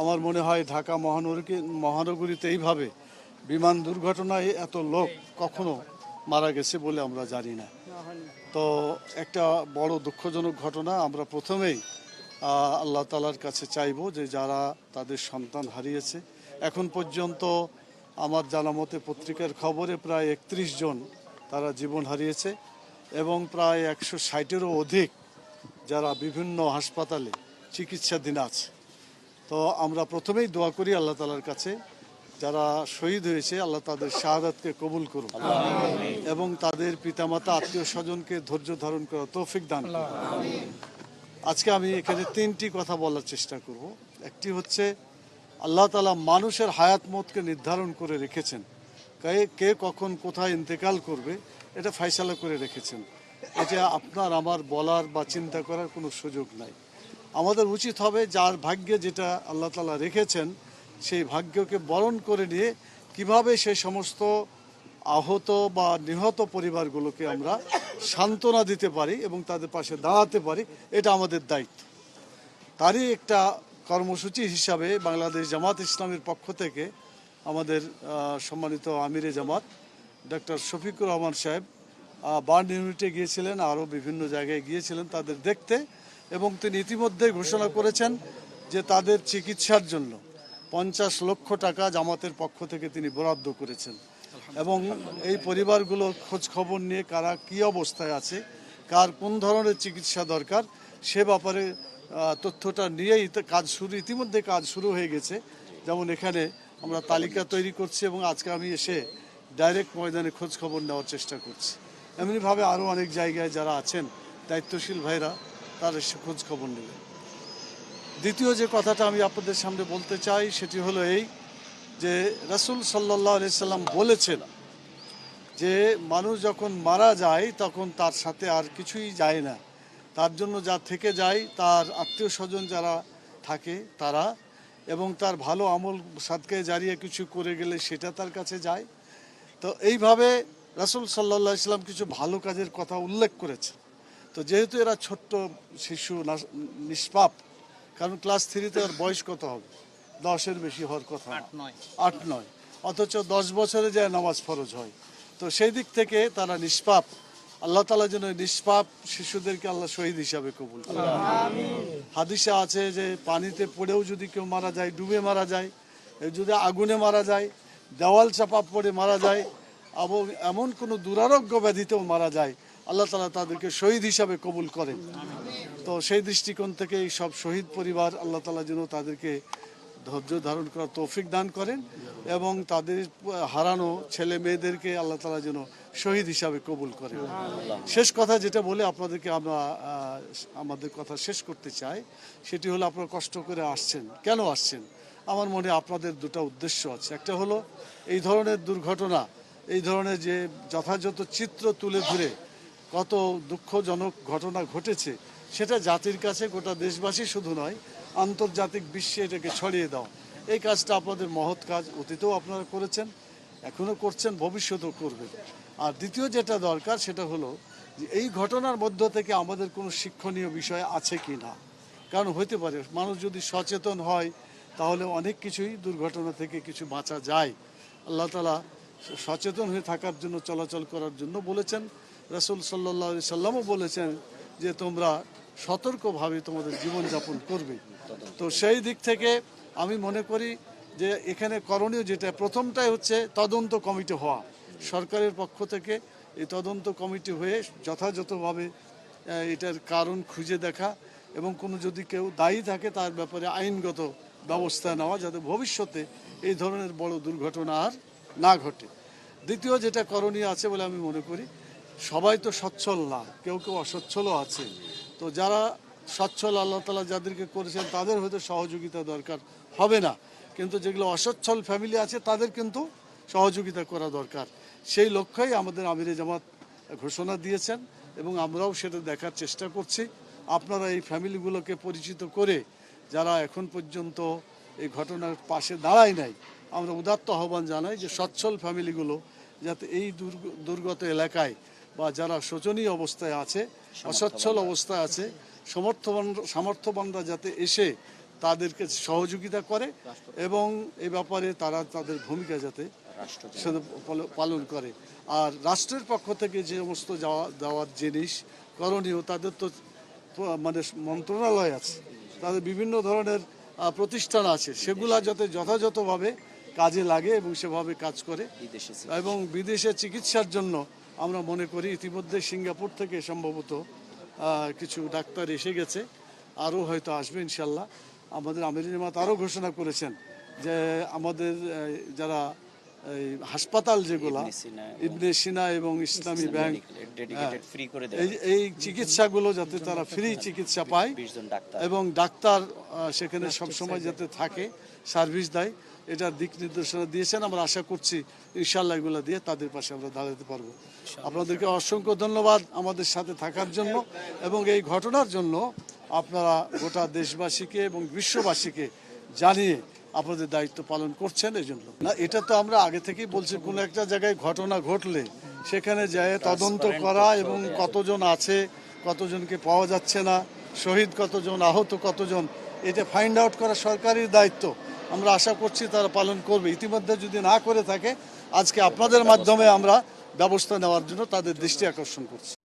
আমার মনে হয় ঢাকা মহানগরীকে, মহানগরীতে এইভাবে বিমান দুর্ঘটনায় এত লোক কখনো মারা গেছে বলে আমরা জানি না। তো একটা বড় দুঃখজনক ঘটনা আমরা প্রথমেই আল্লাহ তালার কাছে চাইব যে যারা তাদের সন্তান হারিয়েছে। এখন পর্যন্ত আমার জানা মতে পত্রিকার খবরে প্রায় একত্রিশ জন তারা জীবন হারিয়েছে এবং প্রায় একশো ষাটেরও অধিক যারা বিভিন্ন হাসপাতালে চিকিৎসাধীন আছে। তো আমরা প্রথমেই দোয়া করি আল্লাহ তালার কাছে, যারা শহীদ হয়েছে, আল্লাহ তাদের শাহাদাতকে কবুল করুন এবং তাদের পিতামাতা আত্মীয় স্বজনকে ধৈর্য ধারণ করা তৌফিক দান আজকে আমি এখানে তিনটি কথা বলার চেষ্টা করব। একটি হচ্ছে, আল্লাহ তালা মানুষের হায়াত মতকে নির্ধারণ করে রেখেছেন। কে কখন কোথায় ইন্তেকাল করবে, এটা ফাইসালা করে রেখেছেন। এটা আপনার আমার বলার বা চিন্তা করার কোনো সুযোগ নাই। আমাদের উচিত হবে যার ভাগ্যে যেটা আল্লাহ তালা রেখেছেন, সেই ভাগ্যকে বরণ করে নিয়ে কীভাবে সেই সমস্ত আহত বা নিহত পরিবারগুলোকে আমরা সান্ত্বনা দিতে পারি এবং তাদের পাশে দাঁড়াতে পারি, এটা আমাদের দায়িত্ব। তারই একটা কর্মসূচি হিসাবে বাংলাদেশ জামাত ইসলামের পক্ষ থেকে আমাদের সম্মানিত আমিরে জামাত ডক্টর শফিকুর রহমান সাহেব বার্ন ইউনিটে গিয়েছিলেন, আরও বিভিন্ন জায়গায় গিয়েছিলেন তাদের দেখতে, এবং তিনি ইতিমধ্যে ঘোষণা করেছেন যে তাদের চিকিৎসার জন্য পঞ্চাশ লক্ষ টাকা জামাতের পক্ষ থেকে তিনি বরাদ্দ করেছেন। এবং এই পরিবারগুলোর খোঁজ খবর নিয়ে কারা কী অবস্থায় আছে, কার কোন ধরনের চিকিৎসা দরকার, সে ব্যাপারে তথ্যটা নিয়েই কাজ শুরু, ইতিমধ্যে কাজ শুরু হয়ে গেছে। যেমন এখানে আমরা তালিকা তৈরি করছি এবং আজকে আমি এসে ডাইরেক্ট ময়দানে খোঁজ খবর নেওয়ার চেষ্টা করছি। এমনিভাবে আরও অনেক জায়গায় যারা আছেন, দায়িত্বশীল ভাইরা তারা এসে খোঁজ খবর নেবেন দ্বিতীয় যে কথাটা আমি আপনাদের সামনে বলতে চাই, সেটি হলো এই যে রাসূল সাল্লাহ সাল্লাম বলেছেন যে মানুষ যখন মারা যায়, তখন তার সাথে আর কিছুই যায় না। তার জন্য যা থেকে যায়, তার আত্মীয় স্বজন যারা থাকে, তারা এবং তার ভালো আমল সাদকে জারিয়ে কিছু করে গেলে সেটা তার কাছে যায়। তো এইভাবে রাসূল সাল্লাহ ইসলাম কিছু ভালো কাজের কথা উল্লেখ করেছে তো যেহেতু এরা ছোট্ট শিশু নিষ্পাপ কারণ ক্লাস থ্রিতে ওর বয়স কত হবে? দশের বেশি হওয়ার কথা। আট নয়। অথচ দশ বছরে যায় নামাজ ফরজ হয়। তো সেই দিক থেকে তারা নিষ্পাপ। আল্লাহ তালা যেন নিষ্পাপ শিশুদেরকে আল্লাহ শহীদ হিসাবে কবুল করে হাদিসে আছে যে পানিতে পড়েও যদি কেউ মারা যায় ডুবে মারা যায় যদি আগুনে মারা যায় দেওয়াল চাপা পড়ে মারা যায় এবং এমন কোনো দুরারোগ্য ব্যাধিতেও মারা যায়, আল্লাহ তালা তাদেরকে শহীদ হিসাবে কবুল করেন। তো সেই দৃষ্টিকোণ থেকে এই সব শহীদ পরিবার আল্লাহ তালা যেন তাদেরকে ধৈর্য ধারণ করার তৌফিক দান করেন এবং তাদের হারানো ছেলে মেয়েদেরকে আল্লাহ তালা যেন শহীদ হিসাবে কবুল করেন। শেষ কথা যেটা বলে আপনাদেরকে আমরা আমাদের কথা শেষ করতে চাই, সেটি হলো আপনারা কষ্ট করে আসছেন। কেন আসছেন? আমার মনে আপনাদের দুটো উদ্দেশ্য আছে। একটা হলো এই ধরনের দুর্ঘটনা এই ধরনের যে যথাযথ চিত্র তুলে ধরে কত দুঃখজনক ঘটনা ঘটেছে, সেটা জাতির কাছে গোটা দেশবাসী শুধু নয়, আন্তর্জাতিক বিশ্বে এটাকে ছড়িয়ে দাও। এই কাজটা আপনাদের মহৎ কাজ, অতীতেও আপনারা করেছেন এখনও করছেন, ভবিষ্যতেও করবেন। আর দ্বিতীয় যেটা দরকার, সেটা হলো যে এই ঘটনার মধ্য থেকে আমাদের কোনো শিক্ষণীয় বিষয় আছে কি না? কারণ হইতে পারে, মানুষ যদি সচেতন হয়, তাহলে অনেক কিছুই দুর্ঘটনা থেকে কিছু বাঁচা যায়। আল্লাহ তালা সচেতন হয়ে থাকার জন্য, চলাচল করার জন্য বলেছেন। রাসূল সাল্লাহ সাল্লামও বলেছেন যে, তোমরা সতর্কভাবে তোমাদের জীবনযাপন করবে। তো সেই দিক থেকে আমি মনে করি যে, এখানে করণীয় যেটা, প্রথমটাই হচ্ছে তদন্ত কমিটি হওয়া। সরকারের পক্ষ থেকে এই তদন্ত কমিটি হয়ে যথাযথভাবে এটার কারণ খুঁজে দেখা এবং কোনো যদি কেউ দায়ী থাকে, তার ব্যাপারে আইনগত ব্যবস্থা নেওয়া যাতে ভবিষ্যতে এই ধরনের বড় দুর্ঘটনা আর না ঘটে। দ্বিতীয় যেটা করণীয় আছে বলে আমি মনে করি, সবাই তো সচ্ছল না, কেউ কেউ অসচ্ছলও আছে। তো যারা সচ্ছল, আল্লাহ তালা যাদেরকে করেছেন তাদের হয়তো সহযোগিতা দরকার হবে না। কিন্তু যেগুলো অসচ্ছল ফ্যামিলি আছে তাদের কিন্তু সহযোগিতা করা দরকার। সেই লক্ষ্যেই আমাদের আমিরে জামাত ঘোষণা দিয়েছেন এবং আমরাও সেটা দেখার চেষ্টা করছি। আপনারা এই ফ্যামিলিগুলোকে পরিচিত করে যারা এখন পর্যন্ত এই ঘটনার পাশে দাঁড়ায় নাই আমরা উদাত্ত আহ্বান জানাই যে সচ্ছল ফ্যামিলিগুলো যাতে এই দুর্গ- দুর্গত এলাকায় বা যারা শোচনীয় অবস্থায় আছে অসচ্ছল অবস্থায় আছে সমর্থবান সামর্থ্যবানরা যাতে এসে তাদেরকে সহযোগিতা করে এবং এ ব্যাপারে তারা তাদের ভূমিকা যাতে পালন করে। আর রাষ্ট্রের পক্ষ থেকে যে সমস্ত যাওয়া দেওয়ার জিনিস করণীয় তাদের তো মানে মন্ত্রণালয় আছে। তাদের বিভিন্ন ধরনের প্রতিষ্ঠান আছে। সেগুলা যাতে যথাযথভাবে কাজে লাগে এবং সেভাবে কাজ করে। এবং বিদেশে চিকিৎসার জন্য আমরা মনে করি ইতিমধ্যে সিঙ্গাপুর থেকে সম্ভবত কিছু ডাক্তার এসে গেছে। আরও হয়তো আসবে ইনশাল্লাহ। আমাদের আমির জামাত আরও ঘোষণা করেছেন যে আমাদের যারা এই হাসপাতাল যেগুলা ইবনে সিনা এবং- ইসলামী ব্যাংক ফ্রি এই এই চিকিৎসাগুলো যাতে তারা ফ্রি চিকিৎসা পায় এবং ডাক্তার সেখানে সবসময় যাতে থাকে সার্ভিস দেয়। এটার দিক নির্দেশনা দিয়েছেন। আমরা আশা করছি ইনশাল্লাহ এগুলো দিয়ে তাদের পাশে আমরা দাঁড়াতে পারব। আপনাদেরকে অসংখ্য ধন্যবাদ আমাদের সাথে থাকার জন্য এবং এই ঘটনার জন্য আপনারা গোটা দেশবাসীকে এবং বিশ্ববাসীকে জানিয়ে আপনাদের দায়িত্ব পালন করছেন এই জন্য না এটা তো আমরা আগে থেকেই বলছি কোনো একটা জায়গায় ঘটনা ঘটলে সেখানে যায় তদন্ত করা এবং কতজন আছে কতজনকে পাওয়া যাচ্ছে না শহীদ কতজন আহত কতজন এটা ফাইন্ড আউট করা সরকারের দায়িত্ব। আমরা আশা করছি তারা পালন করবে। ইতিমধ্যে যদি না করে থাকে, আজকে আপনাদের মাধ্যমে আমরা ব্যবস্থা নেওয়ার জন্য তাদের দৃষ্টি আকর্ষণ করছি।